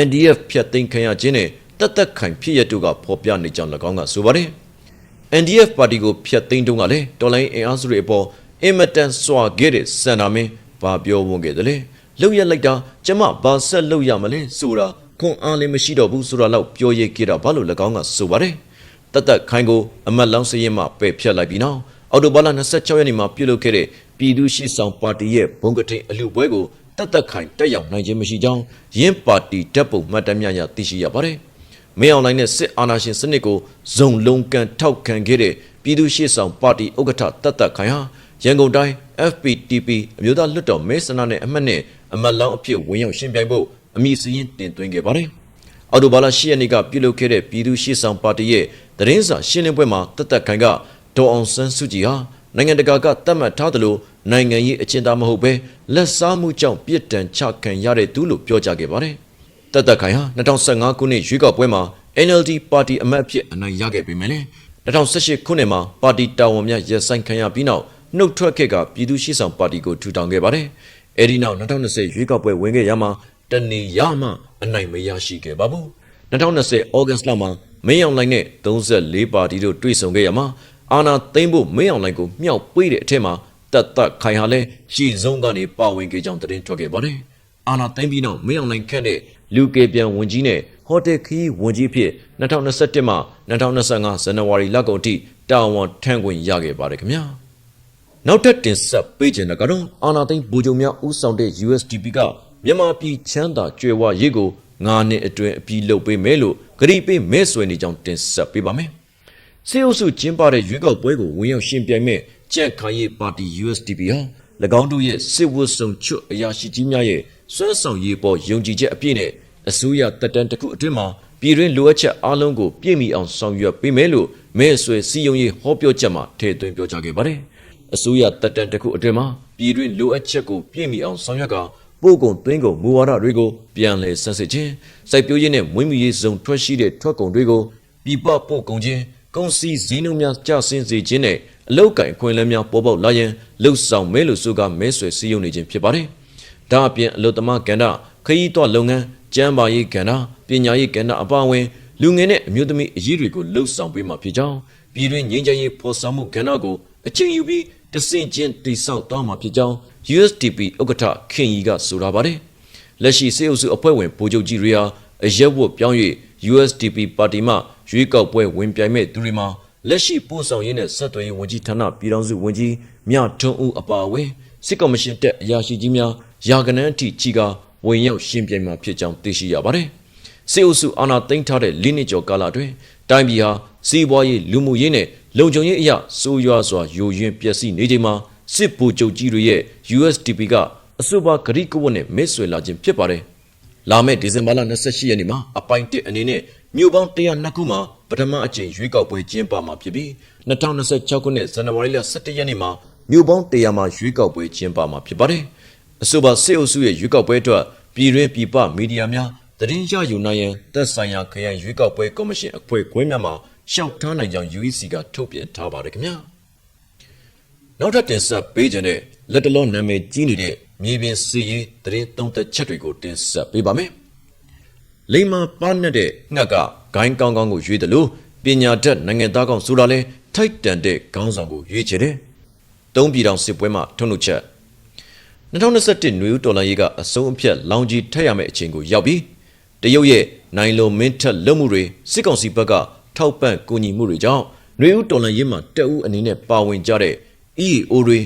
NDF ဖြတ်သိမ်းခံရခြင်းနဲ့တက်တက်ခိုင်ဖြစ်ရတုကဖော်ပြနေကြောင်း၎င်းကဆိုပါတယ် NDF ပါတီကိုဖျက်သိမ်းတုန်းကလည်းတော်လိုင်းအင်အားစုတွေအပေါ်အင်မတန်စွာခဲ့တဲ့စန္ဒာမင်းဘာပြောဝန်ခဲ့တယ်လဲလှုပ်ရက်လိုက်တာကျမဘာဆက်လှုပ်ရမလဲဆိုတာ ခွန်အားလည်းမရှိတော့ဘူးဆိုတာလောက်ပြောရခဲ့တာဘာလို့၎င်းကဆိုပါတယ်တတ်တတ်ခိုင်ကိုအမတ်လောင်းစရင်မှပယ်ဖြတ်လိုက်ပြီးနောက်အော်တိုဘာလ26ရက်နေ့မှာပြုလုပ်ခဲ့တဲ့ပြည်သူ့ရှိဆောင်ပါတီရဲ့ဘုံကထိန်အလူပွဲကိုတတ်တတ်ခိုင်တက်ရောက်နိုင်ခြင်းမရှိကြောင်းရင်းပါတီတပ်ပုံမှတ်တမ်းများရသိရှိရပါတယ်မင်းအောင်လိုင်းနဲ့စစ်အာဏာရှင်စနစ်ကိုဇုံလုံးကန်ထောက်ခံခဲ့တဲ့ပြည်သူ့ရှေ့ဆောင်ပါတီဥက္ကဋ္ဌတတ်တတ်ခိုင်ဟာရန်ကုန်တိုင်း FPTP အမျိုးသားလွှတ်တော်မဲဆန္ဒနယ်အမှတ်နဲ့အမတ်လောင်းအဖြစ်ဝင်ရောက်ရှင်ပြိုင်ဖို့ အမည်စရင်းတင်သွင်းခဲ့ပါတယ်။အော်တိုဘာလ10ရက်နေ့ကပြုလုပ်ခဲ့တဲ့ပြည်သူ့ရှေ့ဆောင်ပါတီရဲ့သတင်းစာရှင်းလင်းပွဲမှာတတ်တတ်ခိုင်ကဒေါ်အောင်ဆန်းစုကြည်ဟာနိုင်ငံတကာကတတ်မှတ်ထားသလိုနိုင်ငံရေးအကျဉ်းသားမဟုတ်ဘဲလက်စားမှုကြောင့်ပြစ်ဒဏ်ချခံရတဲ့သူလို့ပြောကြားခဲ့ပါတယ်။တတ်တတ်ခိုင်ဟာ2015ခုနှစ်ရွေးကောက်ပွဲမှာ NLD ပါတီအမတ်အဖြစ်အနိုင်ရခဲ့ပေမဲ့2018ခုနှစ်မှာပါတီတာဝန်များရပ်ဆိုင်းခံရပြီးနောက်နှုတ်ထွက်ခဲ့ကပြည်သူ့ရှေ့ဆောင်ပါတီကိုထူထောင်ခဲ့ပါတယ်။အဲဒီနောက်2020ရွေးကောက်ပွဲဝင်ခဲ့ရမှာ တနေရမှအနိုင်မရရှိခဲ့ပါဘူး။2020ဩဂတ်စ်လမှာမင်းအောင်လှိုင်နဲ့34ပါတီတို့တွေ့ဆုံခဲ့ရမှာအာနာသိမ့်ဖို့မင်းအောင်လှိုင်ကိုမြောက်ပေးတဲ့အထက်မှာတတ်တတ်ခိုင်ဟာလဲရှီဆုံးကနေပါဝင်ခဲ့ကြောင်းသတင်းထွက်ခဲ့ပါတယ်။အာနာသိမ့်ပြီးနောက်မင်းအောင်လှိုင်ခန့်တဲ့လူကေပြန်ဝန်ကြီးနဲ့ဟိုတယ်ခီးဝန်ကြီးဖြစ်2021မှ2025ဇန်နဝါရီလကုန်အထိတာဝန်ထမ်းခွင့်ရခဲ့ပါတယ်ခင်ဗျာ။နောက်ထပ်တင်ဆက်ပေးခြင်းကတော့အာနာသိန်းဘူဂျုံများဥဆောင်တဲ့ USDP က မြန်မာပြည်ချမ်းသာကြွယ်ဝရေးကို9နှစ်အတွင်းအပြီးလုပ်ပေးမယ်လို့ဂရီပေးမဲဆွယ်နေကြောင်းတင်ဆက်ပေးပါမယ်။စေအုပ်စုကျင်းပတဲ့ရွေးကောက်ပွဲကိုဝင်ရောက်ရှင်ပြိုင်မဲ့ကြက်ခိုင်ရေးပါတီ USDP ဟာ၎င်းတို့ရဲ့စစ်ဝတ်စုံချွတ်အရာရှိကြီးများရဲ့စွမ်းဆောင်ရည်ပေါ်ယုံကြည်ချက်အပြည့်နဲ့အစိုးရတက်တန်းတစ်ခုအတွင်းမှာပြည်တွင်းလိုအပ်ချက်အားလုံးကိုပြည့်မီအောင်ဆောင်ရွက်ပေးမယ်လို့မဲဆွယ်စီယုံရေးဟောပြောချက်မှာထည့်သွင်းပြောကြားခဲ့ပါတယ်။အစိုးရတက်တန်းတစ်ခုအတွင်းမှာပြည်တွင်းလိုအပ်ချက်ကိုပြည့်မီအောင်ဆောင်ရွက်က ပို့ကုန်သွင်းကုန်မူဝါဒတွေကိုပြန်လည်ဆန်းစစ်ခြင်းစိုက်ပျိုးရေးနဲ့မွေးမြူရေးစုံထွက်ရှိတဲ့ထွက်ကုန်တွေကိုပြပပို့ကုန်ခြင်းကုန်စည်စည်းနှုန်းများကျဆင်းစေခြင်းနဲ့အလုတ်ကင်ခွင့်လန်းများပေါ်ပေါက်လာရင်လှုပ်ဆောင်မဲလို့ဆိုကမဲဆွယ်စည်းရုံးနေခြင်းဖြစ်ပါတယ်။ဒါအပြင်အလုတ်သမားကဏ္ဍခရီးသွားလုပ်ငန်းကျန်းမာရေးကဏ္ဍပညာရေးကဏ္ဍအပါအဝင်လူငယ်နဲ့အမျိုးသမီးအရေးတွေကိုလှုပ်ဆောင်ပေးမှာဖြစ်ကြောင်းပြည်တွင်းငြိမ်းချမ်းရေးဖော်ဆောင်မှုကဏ္ဍကိုအချိန်ယူပြီးတဆင့်ချင်းတိစောက်သွားမှာဖြစ်ကြောင်း USDP ဥက္ကဋ္ဌခင်ကြီးကဆိုထားပါတယ်။လက်ရှိစေအုပ်စုအဖွဲ့ဝင်ဗိုလ်ချုပ်ကြီးတွေဟာအရက်ဝတ်ပြောင်း၍ USDP ပါတီမှရွေးကောက်ပွဲဝင်ပြိုင်မဲ့သူတွေမှာလက်ရှိပို့ဆောင်ရေးနဲ့ဆက်သွယ်ရေးဝန်ကြီးဌာနပြည်ထောင်စုဝန်ကြီးမြထွန်းဦးအပါအဝင်စစ်ကော်မရှင်တက်အရာရှိကြီးများယာကနန်းအထိကြီးကဝင်ရောက်ရှင်းပြမှာဖြစ်ကြောင်းသိရှိရပါတယ်။စေအုပ်စုအာဏာသိမ်းထားတဲ့လိနှစ်ကျော်ကာလအတွင်းတိုင်းပြည်ဟာစီးပွားရေးလူမှုရေးနဲ့လုံခြုံရေးအရာစိုးရွားစွာယိုယွင်းပျက်စီးနေချိန်မှာ စစ်ဗိုလ်ချုပ်ကြီးတွေရဲ့ USDP ကအဆိုပါဂရိကဝတ်နဲ့မစ်ဆွေလာခြင်းဖြစ်ပါတယ်။လာမယ့်ဒီဇင်ဘာလ28ရက်နေ့မှာအပိုင်တစ်အနေနဲ့မြို့ပေါင်း102ခုမှာပထမအကြိမ်ရွေးကောက်ပွဲကျင်းပမှာဖြစ်ပြီး2026ခုနှစ်ဇန်နဝါရီလ17ရက်နေ့မှာမြို့ပေါင်း100မှာရွေးကောက်ပွဲကျင်းပမှာဖြစ်ပါတယ်။အဆိုပါစစ်အုပ်စုရဲ့ရွေးကောက်ပွဲအတွက်ပြည်တွင်းပြည်ပမီဒီယာများသတင်းရယူနိုင်ရန်သက်ဆိုင်ရာခရိုင်ရွေးကောက်ပွဲကော်မရှင်အဖွဲ့ခွဲများမှာရှောက်ထားနိုင်ကြောင်း UEC ကထုတ်ပြန်ထားပါတယ်ခင်ဗျာ။ နောက်ထပ်တင်ဆက်ပေးခြင်းတဲ့လက်တလုံးနာမည်ကြီးနေတဲ့မြေပြင်စီရေးသတင်းသုံးသက်ချက်တွေကိုတင်ဆက်ပေးပါမယ်။လိမ္မာပါနဲ့တဲ့ငှက်ကဂိုင်းကောင်းကောင်းကိုရွေးတယ်လို့ပညာတတ်နိုင်ငံသားကောင်ဆိုတာလဲထိုက်တန်တဲ့ခေါင်းဆောင်ကိုရွေးချယ်တယ်။သုံးပြည်တော်စစ်ပွဲမှာထုံ့နှုတ်ချက်2021နွေဦးတော်လိုင်းရေးကအဆုံးအဖြတ်လောင်ကြီးထက်ရမယ့်အချိန်ကိုရောက်ပြီးတရုတ်ရဲ့နိုင်လိုမင်းထက်လွတ်မှုတွေစစ်ကောင်စီဘက်ကထောက်ပံ့ကူညီမှုတွေကြောင့်နွေဦးတော်လိုင်းရေးမှာတက်ဦးအနေနဲ့ပါဝင်ကြတဲ့ EAO တွေ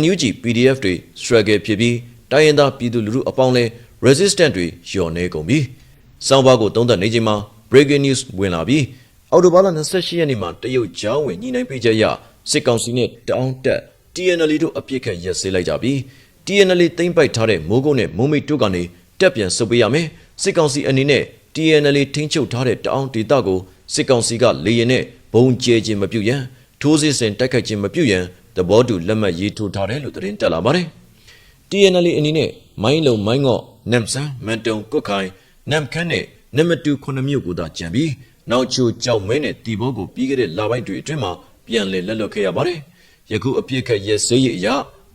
NUG PDF တွေ struggle ဖြစ်ပြီးတိုင်းရင်းသားပြည်သူလူထုအပေါင်းလဲ resistant တွေလျော်နေကုန်ပြီစောင်းပါကိုသုံးသပ်နေချိန်မှာ breaking news ဝင်လာပြီးအော်တိုဘာလ28ရက်နေ့မှာတရုတ်ကျောင်းဝင်ညှိနှိုင်းပေးချက်ရစစ်ကောင်စီနဲ့တောင်းတက် TNL တို့အပြစ်ခတ်ရက်စေးလိုက်ကြပြီး TNL သိမ့်ပိုက်ထားတဲ့မိုးကုတ်နဲ့မုံမိတ်တို့ကနေတက်ပြန်ဆုတ်ပေးရမယ်စစ်ကောင်စီအနေနဲ့ TNL ထိန်းချုပ်ထားတဲ့တောင်းဒေသကိုစစ်ကောင်စီကလေရင်နဲ့ဘုံကျဲခြင်းမပြုရန်ထိုးစစ်ဆင်တိုက်ခိုက်ခြင်းမပြုရန် သဘောတူလက်မှတ်ရေးထိုးထားတယ်လို့သတင်းတက်လာပါတယ် TNL အနေနဲ့မိုင်းလုံမိုင်းငော့နမ်ဆန်မန်တုံကွတ်ခိုင်နမ်ခန်းနဲ့နမတူခုနှစ်မြို့ကိုသာကြံပြီးနောက်ချိုကြောက်မဲနဲ့တီဘောကိုပြီးခဲ့တဲ့လပိုင်းတွေအတွင်းမှာပြန်လည်လက်လွတ်ခဲ့ရပါတယ်။ယခုအပြစ်ခတ်ရဲစေးရအရ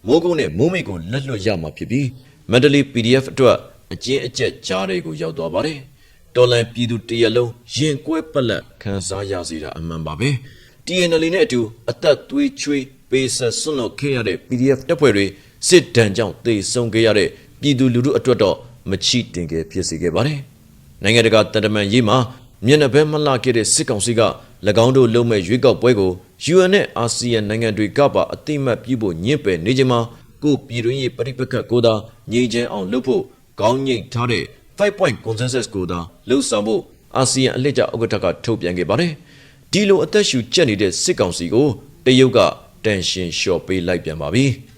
မိုးကုန်းနဲ့မိုးမိတ်ကိုလက်လွတ်ရမှာဖြစ်ပြီးမန္တလေး PDF အတွက်အကျဉ်းအကျက်ကြားတွေကိုရောက်သွားပါတယ်။တော်လန်ပြည်သူတရလုံးရင်ကွဲပလက်ခံစားရစေတာအမှန်ပါပဲ။ TNL နဲ့အတူအသက်သွေးချွေး ပေးဆက်ဆွန့်လွတ်ခဲ့ရတဲ့ PDF တပ်ဖွဲ့တွေစစ်ဒဏ်ကြောင့်တေဆုံးခဲ့ရတဲ့ပြည်သူလူထုအတွက်တော့မချီတင်ခဲ့ဖြစ်စေခဲ့ပါတယ်။နိုင်ငံတကာတန်တမန်ရေးမှာမျက်နှာဘက်မလှခဲ့တဲ့စစ်ကောင်စီက၎င်းတို့လုံမဲ့ရွေးကောက်ပွဲကို UN နဲ့ ASEAN နိုင်ငံတွေကပါအတိမတ်ပြုဖို့ညှင့်ပယ်နေချိန်မှာကိုပြည်တွင်းရေးပဋိပက္ခကိုသာငြိမ်းချမ်းအောင်လုပ်ဖို့ကောင်းညိတ်ထားတဲ့5 point consensus ကိုသာလှုပ်ဆောင်ဖို့ ASEAN အလှည့်ကျဥက္ကဋ္ဌကထုတ်ပြန်ခဲ့ပါတယ်။ဒီလိုအသက်ရှူကျက်နေတဲ့စစ်ကောင်စီကိုတရုတ်က တန်ရှင်လျှော့ပေးလိုက်ပြန်ပါပြီ။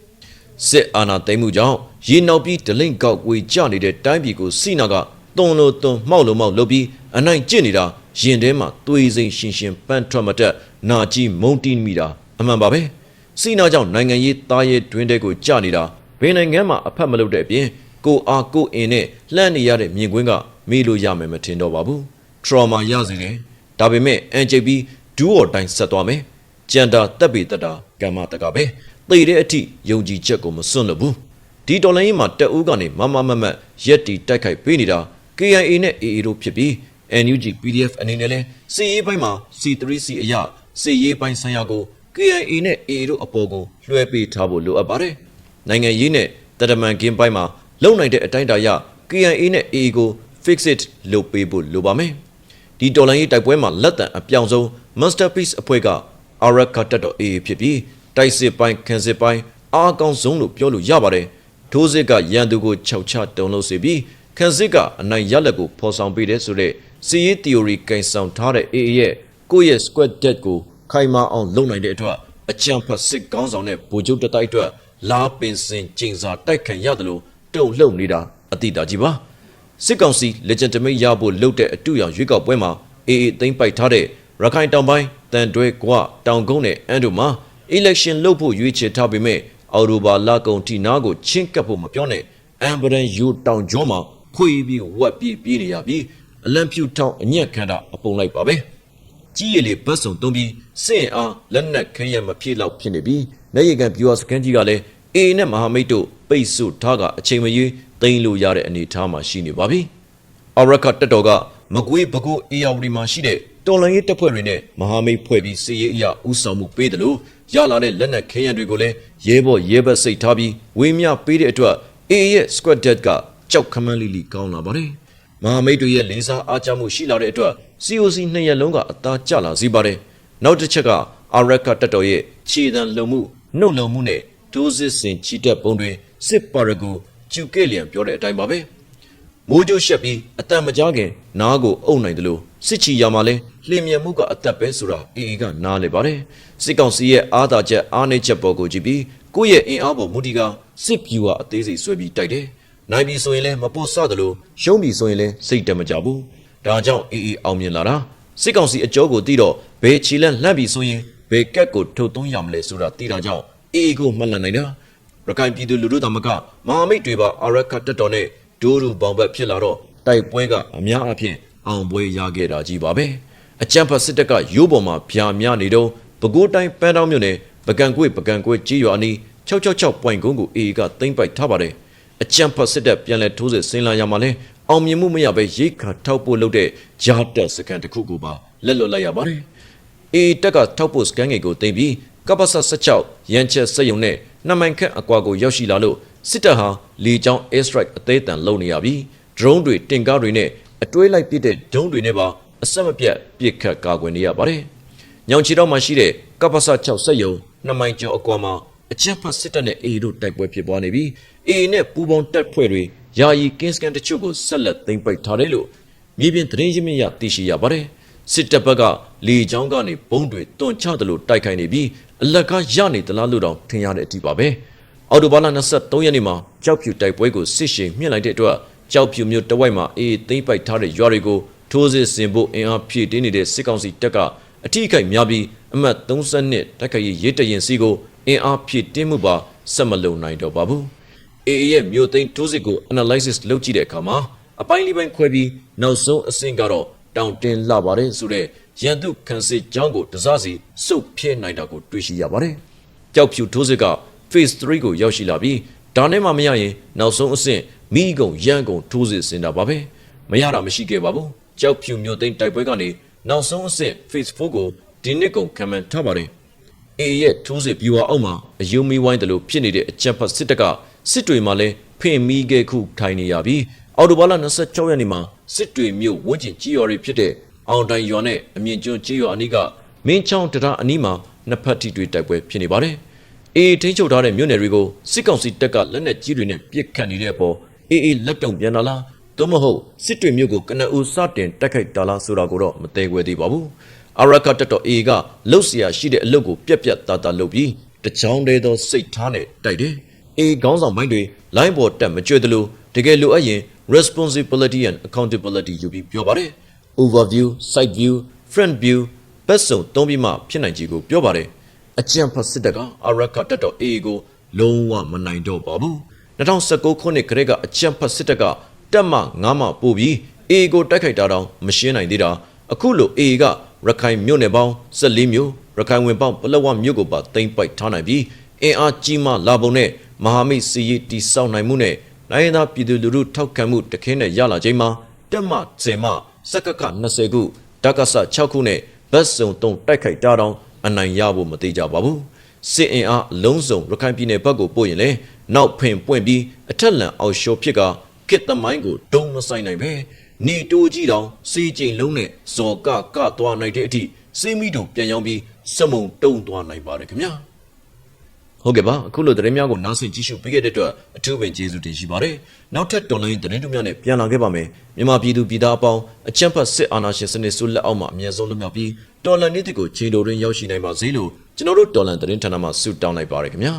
စစ်အာဏာသိမ်းမှုကြောင့်ရေနောက်ပြီးဒလိမ့်ကောက်ဝေကျနေတဲ့တိုင်းပြည်ကိုစိနာကတွန်လို့တွန်မှောက်လို့မှောက်လုပ်ပြီးအနိုင်ကျင့်နေတာရင်ထဲမှာသွေးစိမ်ရှင်ရှင်ပန်းထွက်မတက်နာကြီးမုံတီးမိတာအမှန်ပါပဲစိနာကြောင့်နိုင်ငံရေးသားရဲတွင်တဲ့ကိုကြနေတာဘယ်နိုင်ငံမှအဖက်မလုပ်တဲ့အပြင်ကိုအားကိုအင်းနဲ့လှမ်းနေရတဲ့မြင်ကွင်းကမေးလို့ရမယ်မထင်တော့ပါဘူး trauma ရစေတယ်ဒါပေမဲ့အန်ဂျီပီဒူးော်တိုင်းဆက်သွားမယ်ကြံတာတက်ပေတတာကမ္မတကပဲသေတဲ့အထိယုံကြည်ချက်ကိုမစွန့်လို့ဘူးဒီတော်လိုင်းကြီးမှာတက်ဦးကနေမမမမတ်ရက်တီတိုက်ခိုက်ပေးနေတာ KIA နဲ့ AA တို့ဖြစ်ပြီး NUG PDF အနေနဲ့လဲစီရေးပိုင်းမှာ C3C အရာစီရေးပိုင်းဆိုင်ရာကို KIA နဲ့ AA တို့အပေါ်ကိုလွှဲပေးထားဖို့လိုအပ်ပါတယ်။နိုင်ငံရေးနဲ့တရမန်ကင်းပိုင်းမှာလုံနိုင်တဲ့အတိုင်းအတာရ KIA နဲ့ AA ကို fix it လုပ်ပေးဖို့လိုပါမယ်။ဒီတော်လိုင်းရေးတိုက်ပွဲမှာလက်တံအပြောင်ဆုံး Masterpiece အဖွဲ့က Araka တက်တော် AA ဖြစ်ပြီးတိုက်စစ်ပိုင်းခံစစ်ပိုင်းအားအကောင်းဆုံးလို့ပြောလို့ရပါတယ်။ထိုးစစ်ကရန်သူကိုခြောက်ချတုံလို့စေပြီးခန်းစစ်ကအနိုင်ရလက်ကိုဖော်ဆောင်ပေးတဲ့ဆိုတဲ့စီရေး theory ကင်ဆောင်ထားတဲ့ AA ရဲ့ကိုယ့်ရဲ့ squad dead ကိုခိုင်မာအောင်လုပ်နိုင်တဲ့အတွက်အကြံဖတ်စစ်ကောင်းဆောင်တဲ့ဗိုလ်ချုပ်တတိုက်အတွက်လာပင်စင်ကျင်စာတိုက်ခံရတယ်လို့တုံ့လှုပ်နေတာအတိတာကြီးပါစစ်ကောင်စီ legitimate ရဖို့လုပ်တဲ့အတူရောင်ရွေးကောက်ပွဲမှာ AA သိမ်းပိုက်ထားတဲ့ရခိုင်တောင်ပိုင်း တန်တွဲကွာတောင်ကုန်းနဲ့အန်ဒိုမှာ election လုပ်ဖို့ရွေးချယ်ထားပေမဲ့အော်တိုဘာလကုန်ထိနားကိုချင်းကပ်ဖို့မပြောနဲ့အမ်ဘရန်ယူတောင်ကျောမှာခွေပြီးဝက်ပြီးပြေးနေရပြီးအလံဖြူထောင်အညက်ခန္ဓာအပုံလိုက်ပါပဲကြီးရည်လေးဘတ်စုံသွင်းပြီးစင့်အားလက်နက်ခဲယံမဖြစ်တော့ဖြစ်နေပြီးနိုင်ရကန်ပြူဟာစကန်ကြီးကလည်းအေနဲ့မဟာမိတ်တို့ပိတ်ဆို့ထားကအချိန်မရွေးတိမ့်လို့ရတဲ့အနေအထားမှာရှိနေပါပြီ။အရကတက်တော်က မကွေးဘကိုးအေယာဝတီမှာရှိတဲ့တော်လန်ရေးတပ်ဖွဲ့တွေနဲ့မဟာမိတ်ဖွဲ့ပြီးစီရေးအရာဥဆောင်မှုပေးတယ်လို့ရလာတဲ့လက်နက်ခဲယံတွေကိုလည်းရဲဘော်ရဲဘက်စိတ်ထားပြီးဝေမျှပေးတဲ့အတွက်အေရဲ့ squad dead ကကြောက်ခမန်းလီလီကောင်းလာပါတယ်။မဟာမိတ်တွေရဲ့လေးစားအားကြမှုရှိလာတဲ့အတွက် COC နှစ်ရက်လုံးကအသားကျလာစေပါတယ်။နောက်တစ်ချက်ကအရကတက်တော်ရဲ့ခြေတံလုံမှုနှုတ်လုံမှုနဲ့ဒိုးစစ်စင်ချီတက်ပုံတွေစစ်ပါရဂူကျူကဲလျံပြောတဲ့အတိုင်းပါပဲ။ မိုးကြိုးရှက်ပြီးအတန်မကြားခင်နားကိုအုပ်နိုင်တယ်လို့စစ်ချီရမှာလဲလျင်မြမှုကအသက်ပဲဆိုတာအေအေကနားလေပါတယ်စစ်ကောင်စီရဲ့အားသာချက်အားနည်းချက်ပေါ်ကိုကြည့်ပြီးကိုယ့်ရဲ့အင်အားပေါ်မူတီကစစ်ပြူဟာအသေးစိတ်ဆွဲပြီးတိုက်တယ်နိုင်ပြီဆိုရင်လဲမပေါ်ဆတယ်လို့ရှုံးပြီဆိုရင်လဲစိတ်တမကြဘူးဒါကြောင့်အေအေအောင်မြင်လာတာစစ်ကောင်စီအကြောကိုတီးတော့ဘယ်ချီလန့်လှမ်းပြီဆိုရင်ဘယ်ကက်ကိုထုတ်သွင်းရမလဲဆိုတာတီးတာကြောင့်အေအေကိုမှတ်လန့်နိုင်တာရခိုင်ပြည်သူလူထုသမကမဟာမိတ်တွေပါအရကတက်တော်နဲ့ ဒိုးရူပေါင်ဘက်ဖြစ်လာတော့တိုက်ပွဲကအများအပြားအောင်ပွဲရခဲ့တာကြီးပါပဲအကြံဖတ်စစ်တပ်ကရိုးပေါ်မှာဗျာများနေတော့ပဲခူးတိုင်းပန်းတောင်းမြို့နယ်ပကံကွေ့ပကံကွေ့ကြီးရွာအနီး666ပွိုင်ကုန်းကိုအေအေကသိမ့်ပိုက်ထားပါတယ်အကြံဖတ်စစ်တပ်ပြန်လဲထိုးစစ်ဆင်းလာရမှာလဲအောင်မြင်မှုမရပဲရိတ်ခါထောက်ပို့လုပ်တဲ့ဂျာတက်စကန်တစ်ခုကိုပါလက်လွတ်လိုက်ရပါတယ်အေတက်ကထောက်ပို့စကန်ငယ်ကိုတင်ပြီးကပ္ပဆ16ရန်ချက်စက်ယုံနဲ့နှစ်မိုင်ခန့်အကွာကိုရောက်ရှိလာလို့ စစ်တပ်ဟာလေကြောင်း air strike အသေးအတန်လုပ်နေရပြီး drone တွေတင်ကားတွေနဲ့အတွဲလိုက်ပစ်တဲ့ drone တွေနဲ့ပါအဆက်မပြတ်ပစ်ခတ်ကာကွယ်နေရပါတယ်။ညောင်ချီတော့မှရှိတဲ့ကပ္ပဆ6စက်ယုံနှစ်မိုင်ကျော်အကွာမှာအကြမ်းဖက်စစ်တပ်နဲ့အေတို့တိုက်ပွဲဖြစ်ပွားနေပြီးအေနဲ့ပူပေါင်းတပ်ဖွဲ့တွေယာယီကင်းစကန်တချို့ကိုဆက်လက်သိမ်းပိုက်ထားတယ်လို့မြေပြင်သတင်းရင်းမြစ်ရသိရှိရပါတယ်စစ်တပ်ဘက်ကလေကြောင်းကနေဘုံတွေတွန့်ချတယ်လို့တိုက်ခိုင်းနေပြီးအလက်ကရနေသလားလို့တောင်ထင်ရတဲ့အထိပါပဲ အော်တိုဘာလ23ရက်နေ့မှာကြောက်ဖြူတိုက်ပွဲကိုစစ်ရှင်မြင့်လိုက်တဲ့အတွက်ကြောက်ဖြူမျိုးတဝိုက်မှာအေးသိမ့်ပိုက်ထားတဲ့ရွာတွေကိုထိုးစစ်ဆင်ဖို့အင်အားဖြည့်တင်းနေတဲ့စစ်ကောင်စီတပ်ကအထိအခိုက်များပြီးအမှတ်32တိုက်ခိုက်ရေးရေးတရင်စီကိုအင်အားဖြည့်တင်းမှုပါဆက်မလုံနိုင်တော့ပါဘူး AA ရဲ့မြို့သိမ်းထိုးစစ်ကို analysis လုပ်ကြည့်တဲ့အခါမှာအပိုင်းလေးပိုင်းခွဲပြီးနောက်ဆုံးအဆင့်ကတော့တောင်တင်လာပါတယ်ဆိုတဲ့ရန်သူခံစစ်ကြောင်းကိုတစားစီစုပ်ဖြဲနိုင်တာကိုတွေ့ရှိရပါတယ်။ကြောက်ဖြူထိုးစစ်က phase 3ကိုရောက်ရှိလာပြီးဒါနဲ့မှမရရင်နောက်ဆုံးအဆင့်မိကုံရန်ကုံထိုးစစ်ဆင်တာပါပဲ။မရတာမရှိခဲ့ပါဘူး။ကြောက်ဖြူမြို့သိမ်းတိုက်ပွဲကနေနောက်ဆုံးအဆင့် phase 4ကိုဒီနှစ်ကုန်ခံမှန်းထားပါတယ်။ A ရဲ့ထိုးစစ်ပြူဟာအောက်မှာအယုံမီဝိုင်းတယ်လို့ဖြစ်နေတဲ့အကြံဖတ်စစ်တပ်ကစစ်တွေမှာလဲဖင်မီခဲ့ခုထိုင်နေရပြီးအော်တိုဘာလ26ရက်နေ့မှာစစ်တွေမြို့ဝန်းကျင်ကြီးရွာတွေဖြစ်တဲ့အောင်တိုင်ရွာနဲ့အမြင့်ကျွန်းကြီးရွာအနီးကမင်းချောင်းတရအနီးမှာနှစ်ဖက်ထိတွေ့တိုက်ပွဲဖြစ်နေပါတယ်။ A ထိန်းချုပ်ထားတဲ့မြို့နယ်တွေကိုစစ်ကောင်စီတပ်ကလက်နက်ကြီးတွေနဲ့ပစ်ခတ်နေတဲ့အပေါ် AA လက်တုံပြန်လာလားသို့မဟုတ်စစ်တွေမြို့ကိုကနဦးစတင်တက်ခိုက်တာလားဆိုတာကိုတော့မသိခွဲသေးပါဘူး။ အရကတက်တော် A ကလှုပ်เสียရှိတဲ့အလုပ်ကိုပြက်ပြက်သားသားလုပ်ပြီးတချောင်းတည်းသောစိတ်ထားနဲ့တိုက်တယ်။ A ခေါင်းဆောင်ပိုင်းတွေ line ပေါ်တက်မကြွတယ်လို့တကယ်လိုအပ်ရင် responsibility and accountability ယူပြီးပြောပါတယ်။ overview, side view, front view ဘက်စုံသုံးပြီးမှဖြစ်နိုင်ကြီးကိုပြောပါတယ်။ အကြံဖတ်စစ်တပ်ကအရကတက်တော် A ကိုလုံးဝမနိုင်တော့ပါဘူး။2019ခုနှစ်ကတည်းကအကြံဖတ်စစ်တပ်ကတက်မှ9မှပို့ပြီး A ကိုတိုက်ခိုက်တာတောင်မရှင်းနိုင်သေးတာအခုလို A ကရခိုင်မြို့နယ်ပေါင်း14မြို့ရခိုင်ဝင်ပေါင်းပလောဝမြို့ကိုပါတင်ပိုက်ထားနိုင်ပြီးအင်အားကြီးမှလာပုံနဲ့မဟာမိတ်စီရီတီဆောက်နိုင်မှုနဲ့နိုင်သားပြည်သူလူထုထောက်ခံမှုတခင်းနဲ့ရလာချိန်မှာတက်မှဇင်မှစက္ကက20ခုတက္ကဆ6ခုနဲ့ဘတ်စုံ3တိုက်ခိုက်တာတောင် အနိုင်ရဖို့မသေးကြပါဘူးစစ်အင်အားအလုံးစုံရခိုင်ပြည်နယ်ဘက်ကိုပို့ရင်လေနောက်ဖင်ပွင့်ပြီးအထက်လန်အောက်ရှော့ဖြစ်ကကစ်သမိုင်းကိုဒုံမဆိုင်နိုင်ပဲနေတိုးကြီးတောင်စေးကျိန်လုံးနဲ့ဇော်ကကသွားနိုင်တဲ့အထိစေးမိတုံပြန်ရောက်ပြီးစမုံတုံသွားနိုင်ပါတယ်ခင်ဗျာဟုတ်ကဲ့ပါအခုလိုသတင်းများကိုနားဆင်ကြည့်ရှုပေးခဲ့တဲ့အတွက်အထူးပင်ကျေးဇူးတင်ရှိပါတယ်နောက်ထပ်တော်လိုင်းသတင်းတို့များနဲ့ပြန်လာခဲ့ပါမယ်မြန်မာပြည်သူပြည်သားအပေါင်းအချမ်းဖတ်စစ်အာဏာရှင်စနစ်ဆုလက်အောက်မှာအမြဲဆုံးလွတ်မြောက်ပြီး တော်လန်နေ့တွေကိုချိန်တော်တွင်ရောက်ရှိနိုင်ပါစေလို့ကျွန်တော်တို့တော်လန်သတင်းဌာနမှဆုတောင်းလိုက်ပါရခင်ဗျာ